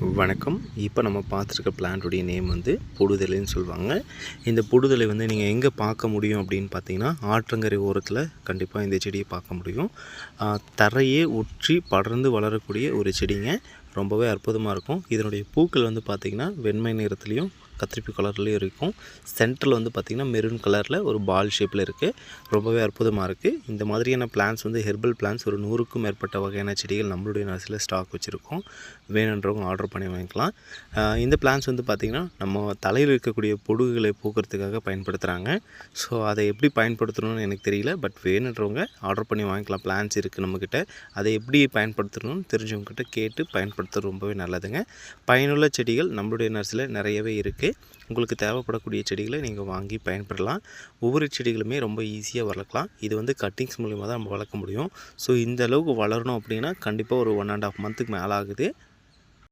வணக்கம். இப்போ நம்ம பார்த்துருக்க பிளான்ட்டுடைய நேம் வந்து பொடுதலைன்னு சொல்லுவாங்க. இந்த பொடுதலை வந்து நீங்கள் எங்கே பார்க்க முடியும் அப்படின்னு பார்த்தீங்கன்னா ஆற்றங்கரை ஓரத்தில் கண்டிப்பாக இந்த செடியை பார்க்க முடியும். தரையே ஒற்றி படர்ந்து வளரக்கூடிய ஒரு செடிங்க. ரொம்பவே அற்புதமாக இருக்கும். இதனுடைய பூக்கள் வந்து பார்த்திங்கன்னா வெண்மை நிறத்துலையும் கத்திரிப்பு கலர்லேயும் இருக்கும். சென்டரில் வந்து பார்த்திங்கன்னா மெரூன் கலரில் ஒரு பால் ஷேப்பில் இருக்குது ரொம்பவே அற்புதமாக இருக்குது இந்த மாதிரியான பிளான்ஸ் வந்து ஹெர்பல் பிளான்ஸ் ஒரு நூறுக்கும் மேற்பட்ட வகையான செடிகள் நம்மளுடைய நர்சரியில் ஸ்டாக் வச்சுருக்கோம். வேணுன்றவங்க ஆர்டர் பண்ணி வாங்கிக்கலாம். இந்த பிளான்ஸ் வந்து பார்த்திங்கன்னா நம்ம தலையில் இருக்கக்கூடிய பொடுகுகளை பூக்கிறதுக்காக பயன்படுத்துகிறாங்க ஸோ அதை எப்படி பயன்படுத்தணும்னு எனக்கு தெரியல. பட் வேணுன்றவங்க ஆர்டர் பண்ணி வாங்கிக்கலாம். பிளான்ஸ் இருக்குது நம்மக்கிட்ட அதை எப்படி பயன்படுத்தணும்னு தெரிஞ்சவங்ககிட்ட கேட்டு பயன்படுத்துறது ரொம்பவே நல்லதுங்க. பயனுள்ள செடிகள் நம்மளுடைய நர்சரியில் நிறையவே இருக்குது உங்களுக்கு தேவைப்படக்கூடிய செடிகளை நீங்கள் வாங்கி பயன்படலாம் ஒவ்வொரு செடிகளுமே ரொம்ப ஈஸியாக வளர்க்கலாம். இது வந்து கட்டிங்ஸ் மூலிமா தான் நம்ம வளர்க்க முடியும். ஸோ இந்த அளவுக்கு வளரணும் அப்படின்னா கண்டிப்பாக ஒரு ஒன் அண்ட் ஆஃப் மந்த்துக்கு மேலே ஆகுது